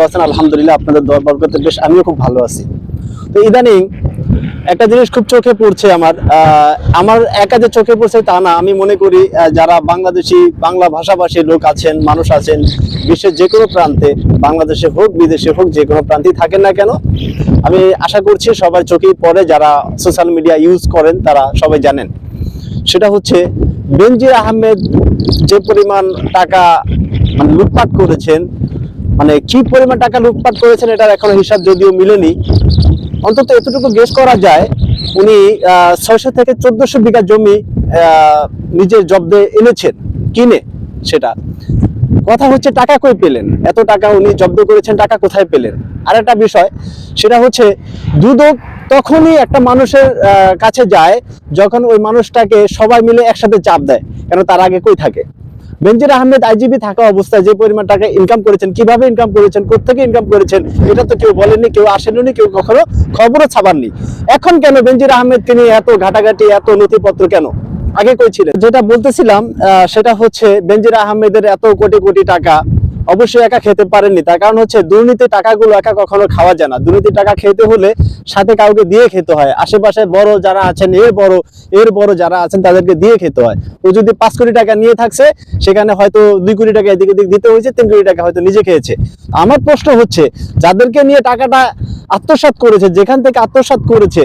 ভালো আছেন? আলহামদুলিল্লাহ আপনাদের দোয়া বরকতে বেশ, আমিও খুব ভালো আছি। তো ইদানিং একটা জিনিস খুব চোখে পড়ছে আমার আমার একা যে চোখে পড়ছে তা না, আমি মনে করি যারা বাংলাদেশি, বাংলা ভাষাভাষী লোক আছেন, মানুষ আছেন, বিশ্বের যে কোনো প্রান্তে, বাংলাদেশে হোক, বিদেশে হোক, যে কোনো প্রান্তেই থাকেন না কেন, আমি আশা করছি সবার চোখেই পড়ে, যারা সোশ্যাল মিডিয়া ইউজ করেন, তারা সবাই জানেন। সেটা হচ্ছে, বেনজির আহমেদ যে পরিমাণ টাকা মানে লুটপাট করেছেন মানে কি পরিমাণ টাকা লুটপাট করেছেন এটার এখনও হিসাব যদিও মিলেনি। অন্তত এতটুকু গেস করা যায়, উনি ছয়শো থেকে চোদ্দশো বিঘা জমি নিজের জব্দে এনেছেন, কিনে সেটা। কথা হচ্ছে টাকা কই পেলেন? এত টাকা উনি জব্দ করেছেন, টাকা কোথায় পেলেন? আর একটা বিষয়, সেটা হচ্ছে দুদক তখনই একটা মানুষের কাছে যায়, যখন ওই মানুষটাকে সবাই মিলে একসাথে চাপ দেয়, কেন তার আগে কই থাকে? বেনজির আহমেদ আইজিবি থাকা অবস্থায় যে পরিমাণ টাকা ইনকাম করেছেন, কীভাবে ইনকাম করেছেন কোথেকে ইনকাম করেছেন, এটা তো কেউ বলেননি, কেউ আসেননি, কেউ কখনো খবরও ছাপাননি। এখন কেন বেনজির আহমেদ তিনি এত ঘাটাঘাটি, এত নথিপত্র কেন? আগে কই ছিলেন? যেটা বলতেছিলাম সেটা হচ্ছে বেনজির আহমেদের এত কোটি কোটি টাকা অবশ্যই একা খেতে পারেননি। তার কারণ হচ্ছে দুর্নীতি টাকাগুলো একা কখনো খাওয়া যায় না। দুর্নীতি টাকা খেতে হলে সাথে কাউকে দিয়ে খেতে হয়। আশেপাশে বড় যারা আছেন, এর বড় এর বড় যারা আছেন, তাদেরকে দিয়ে খেতে হয়। ও যদি পাঁচ কোটি টাকা নিয়ে থাকছে, সেখানে হয়তো দুই কোটি টাকা এদিকে দিক দিতে হয়েছে, তিন কোটি টাকা হয়তো নিজে খেয়েছে। আমার প্রশ্ন হচ্ছে, যাদেরকে নিয়ে টাকাটা আত্মসাৎ করেছে, যেখান থেকে আত্মসাৎ করেছে,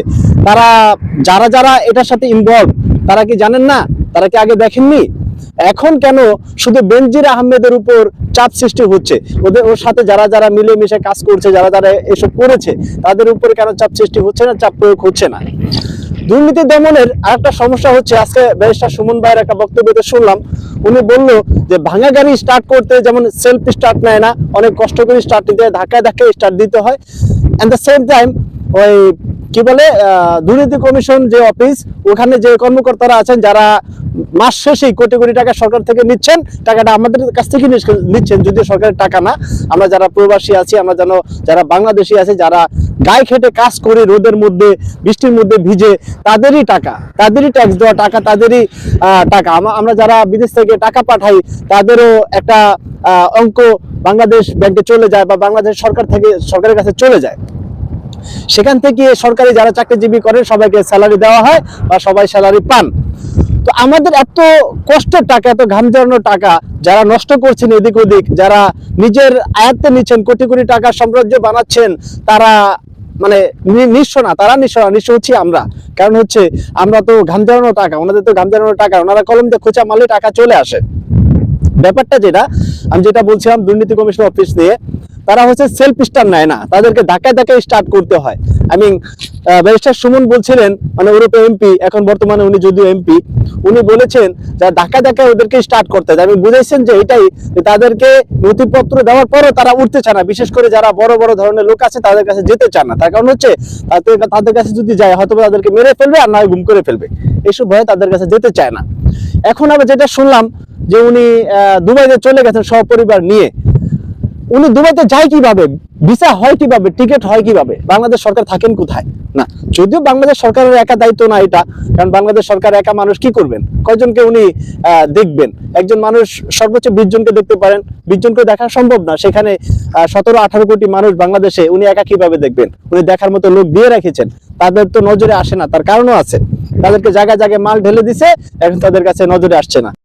তারা, যারা যারা এটার সাথে ইনভলভ তারা কি জানেন না? তারা কি আগে দেখেননি? এখন কেন শুধু বেনজির আহমেদের উপর চাপ সৃষ্টি হচ্ছে? ওদের ওর সাথে যারা যারা মিলেমিশে কাজ করছে, যারা যারা এসব করেছে, তাদের উপরে কেন চাপ সৃষ্টি হচ্ছে না, চাপ প্রয়োগ হচ্ছে না? দুর্নীতি দমনের আরেকটা সমস্যা হচ্ছে, আজকে ব্যারিস্টার সুমন ভাইয়ের একটা বক্তব্যতে শুনলাম। উনি বলল যে, ভাঙা গাড়ি স্টার্ট করতে যেমন সেলফ স্টার্ট নেয় না, অনেক কষ্ট করে স্টার্ট দিতে হয়, ধাক্কায় ধাক্কায় স্টার্ট দিতে হয়। অ্যাট দ্য সেম টাইম ওই কি বলে দুর্নীতি কমিশন যে অফিস ওখানে যে কর্মকর্তারা আছেন, যারা মাস শেষেই কোটি কোটি টাকা সরকার থেকে নিচ্ছেন, টাকাটা আমাদের কাছ থেকে নিচ্ছেন, যদিও সরকারের টাকা না। আমরা যারা প্রবাসী আছি, আমরা যেন যারা বাংলাদেশি আছে, যারা গায়ে খেটে কাজ করে রোদের মধ্যে, বৃষ্টির মধ্যে ভিজে, তাদেরই টাকা। তাদেরই ট্যাক্স দেওয়া টাকা, তাদেরই টাকা। আমরা যারা বিদেশ থেকে টাকা পাঠাই, তাদেরও একটা অঙ্ক বাংলাদেশ ব্যাংকে চলে যায় বা বাংলাদেশ সরকার থেকে, সরকারের কাছে চলে যায়। সেখান থেকে সরকারি যারা চাকরিজীবী করেন, সবাইকে স্যালারি দেওয়া হয় বা সবাই স্যালারি পান। তো আমাদের এত কষ্টের টাকা, এত ঘাম জড়ানোর টাকা যারা নষ্ট করছেন এদিক ওদিক, যারা নিজের আয়ত্তে নিচ্ছেন, কোটি কোটি টাকা সাম্রাজ্য বানাচ্ছেন, তারা মানে নিঃস্ব না, তারা নিঃস্ব না, নিঃস্ব হচ্ছি আমরা। কারণ হচ্ছে, আমরা তো ঘাম জড়ানো টাকা, ওনাদের তো ঘাম জড়ানো টাকা, ওনারা কলম দিয়ে খোঁচা মারলে টাকা চলে আসে। ব্যাপারটা যেটা, আমি যেটা বলছিলাম, দুর্নীতি কমিশন অফিস নিয়ে তারা হচ্ছে সেলফ স্টার্ট নেয় না। তাদেরকে ধাক্কায় ধাক্কায় স্টার্ট করতে হয়। আই মিন ব্যারিস্টার সুমন বলছিলেন মানে ওরূপে এমপি এখন বর্তমানে উনি যদিও এমপি উনি বলেছেন যে ধাক্কা ধাক্কায় ওদেরকে স্টার্ট করতে হয়। আমি বুঝাইছেন যে এটাই তাদেরকে নথিপত্র দেওয়ার পরও তারা উঠতে চায় না। বিশেষ করে যারা বড় বড় ধরনের লোক আছে, তাদের কাছে যেতে চান না। তার কারণ হচ্ছে, তাদের কাছে যদি যায় হয়তো তাদেরকে মেরে ফেলবে আর নয় গুম করে ফেলবে। এইসব ভয়ে তাদের কাছে যেতে চায় না। এখন আবার যেটা শুনলাম যে উনি দুবাইতে চলে গেছেন সপরিবার নিয়ে। উনি দুবাইতে যায় কীভাবে? ভিসা হয় কীভাবে? টিকিট হয় কীভাবে? বাংলাদেশ সরকার থাকেন কোথায়? না, যদিও বাংলাদেশ সরকারের একা দায়িত্ব না এটা, কারণ বাংলাদেশ সরকার একা মানুষ কি করবেন? কয়জনকে উনি দেখবেন? একজন মানুষ সর্বোচ্চ বিশ জনকে দেখতে পারেন, বিশ জনকে দেখা সম্ভব না। সেখানে সতেরো, আঠারো কোটি মানুষ বাংলাদেশে উনি একা কীভাবে দেখবেন? উনি দেখার মতো লোক দিয়ে রেখেছেন। তাদের তো নজরে আসে না, তার কারণও আছে। তাদেরকে জায়গায় জায়গায় মাল ঢেলে দিছে, এখন তাদের কাছে নজরে আসছে না।